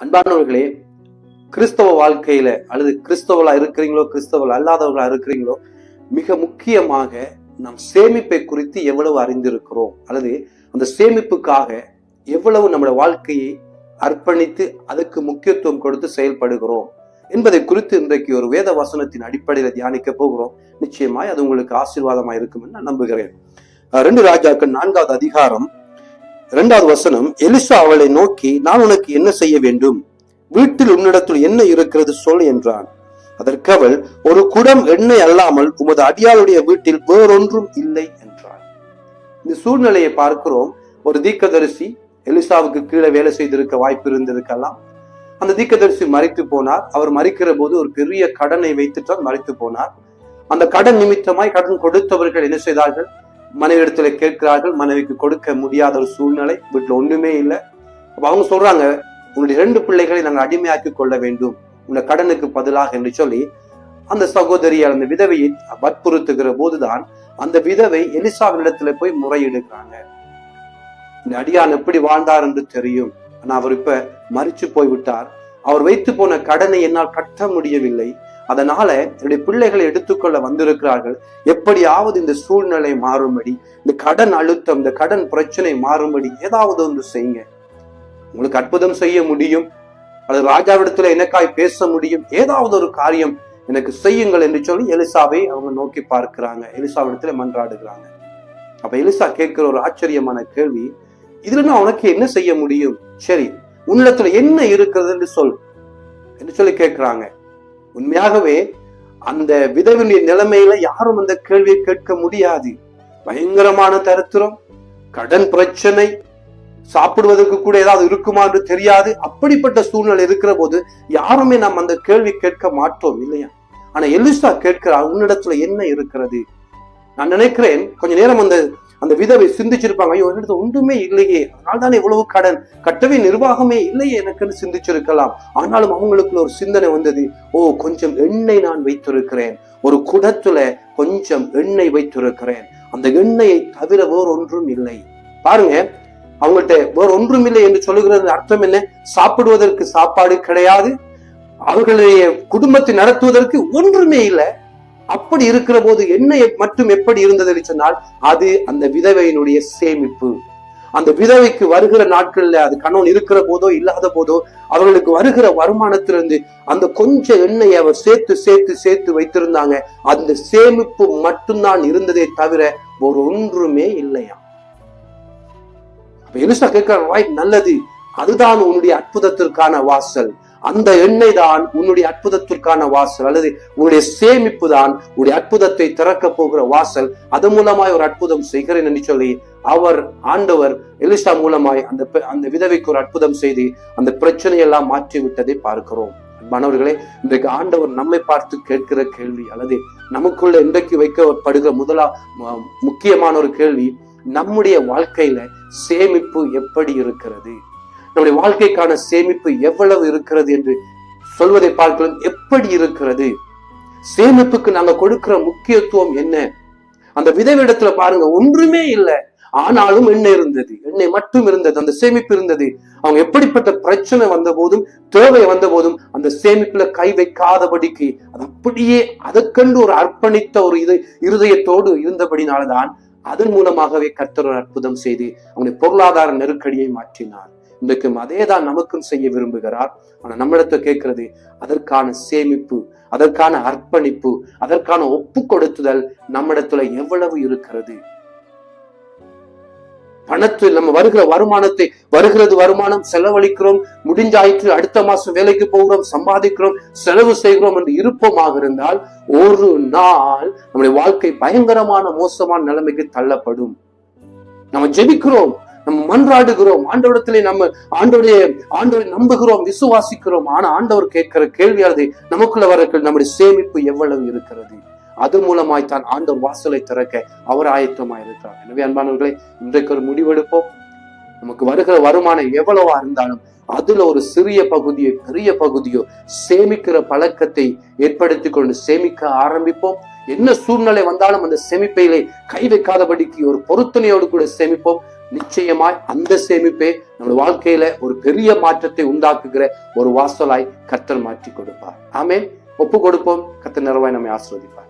அன்பானவர்களே கிறிஸ்தவ வாழ்க்கையில அல்லது கிறிஸ்தவளா இருக்கிறீங்களோ கிறிஸ்தவல் அல்லாதவர்களா இருக்கிறீங்களோ மிக முக்கியமாக நாம் சேமிப்பை குறித்து எவ்வளவு அறிந்திருக்கிறோம் அல்லது அந்த சேமிப்புக்காக எவ்வளவு நம்முடைய வாழ்க்கையை அர்ப்பணித்து அதுக்கு முக்கியத்துவம் கொடுத்து செயல்படுகிறோம் என்பதை குறித்து இன்றைக்கு ஒரு வேத வசனத்தின் அடிப்படையில் தியானிக்க போகிறோம். நிச்சயமாய் அது உங்களுக்கு ஆசீர்வாதமாக இருக்கும் நான் நம்புகிறேன். ரெண்டு ராஜாக்கள் நான்காவது அதிகாரம் இரண்டாவது வசனம் எலிசா அவளை நோக்கி நான் உனக்கு என்ன செய்ய வேண்டும்? வீட்டில் உன்னிடத்தில் என்ன இருக்கிறது சொல் என்றான். அதற்கு அவள் ஒரு குடம் எண்ணெய் அல்லாமல் உமது அடியாளுடைய வீட்டில் வேறொன்றும் இல்லை என்றாள். இந்த சூழ்நிலையை பார்க்கிறோம். ஒரு தீக்கதரிசி எலிசாவுக்கு கீழே வேலை செய்திருக்க வாய்ப்பு இருந்திருக்கலாம். அந்த தீக்கதரிசி மறித்து போனார். அவர் மறிக்கிற போது ஒரு பெரிய கடனை வைத்துத்தான் மறித்து போனார். அந்த கடன் நிமித்தமாய் கடன் கொடுத்தவர்கள் என்ன செய்தார்கள்? மனைவிடத்துல கேட்கிறார்கள் மனைவிக்கு கொடுக்க முடியாத ஒரு சூழ்நிலை வீட்டுல ஒண்ணுமே இல்லை. அப்ப அவங்க சொல்றாங்க உன்னுடைய இரண்டு பிள்ளைகளை நாங்கள் அடிமையாக்கி கொள்ள வேண்டும். உன்னை கடனுக்கு பதிலாக என்று சொல்லி அந்த சகோதரியால் அந்த விதவையை வற்புறுத்துகிற போதுதான் அந்த விதவை எலிசாவினிடத்துல போய் முறையிடுகிறாங்க. இந்த அடியான் எப்படி வாழ்ந்தார் என்று தெரியும். ஆனா அவர் இப்ப மறிச்சு போய் விட்டார் அவர் வைத்து போன கடனை என்னால் கட்ட முடியவில்லை. அதனால என்னுடைய பிள்ளைகளை எடுத்துக்கொள்ள வந்திருக்கிறார்கள். எப்படியாவது இந்த சூழ்நிலை மாறும்படி இந்த கடன் அழுத்தம் இந்த கடன் பிரச்சனை மாறும்படி ஏதாவது ஒன்று செய்யுங்க. உங்களுக்கு அற்புதம் செய்ய முடியும். அல்லது ராஜாவிடத்துல எனக்காய் பேச முடியும். ஏதாவது ஒரு காரியம் எனக்கு செய்யுங்கள் என்று சொல்லி எலிசாவை அவங்க நோக்கி பார்க்கிறாங்க. எலிசாவிடத்துல மன்றாடுகிறாங்க. அப்ப எலிசா கேட்கிற ஒரு ஆச்சரியமான கேள்வி இதுல நான் உனக்கு என்ன செய்ய முடியும்? சரி உன்னிடத்துல என்ன இருக்கிறது என்று சொல். என்று சொல்லி கேட்கிறாங்க. உண்மையாகவே அந்த விதவினுடைய நிலைமையில யாரும் அந்த கேள்வியை கேட்க முடியாது. பயங்கரமான தரித்திரம் கடன் பிரச்சனை சாப்பிடுவதற்கு கூட ஏதாவது இருக்குமா என்று தெரியாது. அப்படிப்பட்ட சூழ்நிலை இருக்கிற போது யாருமே நாம் அந்த கேள்வி கேட்க மாட்டோம் இல்லையா? ஆனா எலிசா கேட்கிறார் உன்னிடத்துல என்ன இருக்கிறது? நான் நினைக்கிறேன் கொஞ்ச நேரம் அந்த அந்த விதவை சிந்திச்சிருப்பாங்க ஐயோ என்னிடத்துல ஒன்றுமே இல்லையே. அதனால தானே இவ்வளவு கடன். கட்டவே நிர்வாகமே இல்லையே எனக்குன்னு சிந்திச்சிருக்கலாம். ஆனாலும் அவங்களுக்குள்ள ஒரு சிந்தனை வந்தது ஓ கொஞ்சம் எண்ணெய் நான் வைத்திருக்கிறேன். ஒரு குடத்துல கொஞ்சம் எண்ணெய் வைத்திருக்கிறேன். அந்த எண்ணெயை தவிர வேறொன்றும் இல்லை. பாருங்க அவங்கள்ட்ட வேற ஒன்றும் இல்லை என்று சொல்லுகிறது அர்த்தம் என்ன? சாப்பிடுவதற்கு சாப்பாடு கிடையாது. அவர்களுடைய குடும்பத்தை நடத்துவதற்கு ஒன்றுமே இல்லை. அப்படி இருக்கிற போது என்ன மட்டும் எப்படி இருந்தது சொன்னால் அது அந்த விதவையினுடைய சேமிப்பு. அந்த விதவைக்கு வருகிற நாட்கள்ல அது கணவன் இருக்கிற போதோ இல்லாத போதோ அவர்களுக்கு வருகிற வருமானத்திலிருந்து அந்த கொஞ்ச எண்ணெயை அவர் சேர்த்து சேர்த்து சேர்த்து வைத்திருந்தாங்க. அந்த சேமிப்பு மட்டும்தான் இருந்ததே தவிர ஒரு ஒன்றுமே இல்லையா அப்ப எலிசா கேட்கிற வாய் நல்லது. அதுதான் உன்னுடைய அற்புதத்திற்கான வாசல். அந்த எண்ணெய் தான் உன்னுடைய அற்புதத்திற்கான வாசல் அல்லது உன்னுடைய சேமிப்பு தான் உன்னுடைய அற்புதத்தை திறக்க போகிற வாசல். அது மூலமாய் ஒரு அற்புதம் செய்கிறேன் என்று சொல்லி அவர் ஆண்டவர் எலிசா மூலமாய் அந்த அந்த விதவைக்கு ஒரு அற்புதம் செய்து அந்த பிரச்சனையெல்லாம் மாற்றி விட்டதை பார்க்கிறோம். மாணவர்களே இன்றைக்கு ஆண்டவர் நம்மை பார்த்து கேட்கிற கேள்வி அல்லது நமக்குள்ள இன்றைக்கு வைக்கப்படுகிற முதலா முக்கியமான ஒரு கேள்வி நம்முடைய வாழ்க்கையில சேமிப்பு எப்படி இருக்கிறது? நம்முடைய வாழ்க்கைக்கான சேமிப்பு எவ்வளவு இருக்கிறது என்று சொல்வதை பார்க்கலாம். எப்படி இருக்கிறது? சேமிப்புக்கு நாங்க கொடுக்கிற முக்கியத்துவம் என்ன? அந்த விதவிடத்துல பாருங்க ஒன்றுமே இல்லை. ஆனாலும் எண்ணெய் இருந்தது எண்ணெய் மட்டும் இருந்தது அந்த சேமிப்பு இருந்தது. அவங்க எப்படிப்பட்ட பிரச்சனை வந்த போதும் தேவை வந்த போதும் அந்த சேமிப்புல கை வைக்காதபடிக்கு அது அப்படியே அதற்கென்று ஒரு அர்ப்பணித்த ஒரு இது இருதயத்தோடு இருந்தபடினால்தான் அதன் மூலமாகவே கர்த்தர் அற்புதம் செய்து அவனுடைய பொருளாதார நெருக்கடியை மாற்றினார். இன்றைக்கும் அதே தான் நமக்கும் செய்ய விரும்புகிறார். ஆனா நம்மிடத்தை கேட்கிறது அதற்கான சேமிப்பு அதற்கான அர்ப்பணிப்பு அதற்கான ஒப்பு கொடுத்துதல் நம்மிடத்துல எவ்வளவு இருக்கிறது? பணத்தில் நம்ம வருகிற வருமானத்தை வருகிறது வருமானம் செலவழிக்கிறோம் முடிஞ்சாயிற்று அடுத்த மாசம் வேலைக்கு போகிறோம் சம்பாதிக்கிறோம் செலவு செய்கிறோம் என்று இருப்பமாக இருந்தால் ஒரு நாள் நம்முடைய வாழ்க்கை பயங்கரமான மோசமான நிலைமைக்கு தள்ளப்படும். நம்ம ஜெபிக்கிறோம். நம்ம மன்றாடுகிறோம். ஆண்டவரிடத்திலே நம்ம ஆண்டவருடைய ஆண்டவரை நம்புகிறோம் விசுவாசிக்கிறோம். ஆனா ஆண்டவர் கேட்கிற கேள்வியானது நமக்குள்ள வர நம்முடைய சேமிப்பு எவ்வளவு இருக்கிறது? அது மூலமாய் தான் ஆண்டவர் வாசலை திறக்க அவர் ஆயத்தமாய் இருக்கிறார். எனவே அன்பானவர்களே இன்றைக்கு ஒரு முடிவெடுப்போம். நமக்கு வருகிற வருமானம் எவ்வளவா இருந்தாலும் அதுல ஒரு சிறிய பகுதியோ பெரிய பகுதியோ சேமிக்கிற பழக்கத்தை ஏற்படுத்தி கொண்டு சேமிக்க ஆரம்பிப்போம். என்ன சூழ்நிலை வந்தாலும் அந்த சேமிப்பையிலே கை வைக்காதபடிக்கு ஒரு பொருத்தனையோடு கூட சேமிப்போம். நிச்சயமாய் அந்த சேமிப்பே நம்ம வாழ்க்கையில ஒரு பெரிய மாற்றத்தை உண்டாக்குகிற ஒரு வாசலாய் கர்த்தர் மாற்றி கொடுப்பார். ஆமே ஒப்பு கொடுப்போம். கர்த்தர் நிறவாய் நம்மை ஆசிர்வதிப்பார்.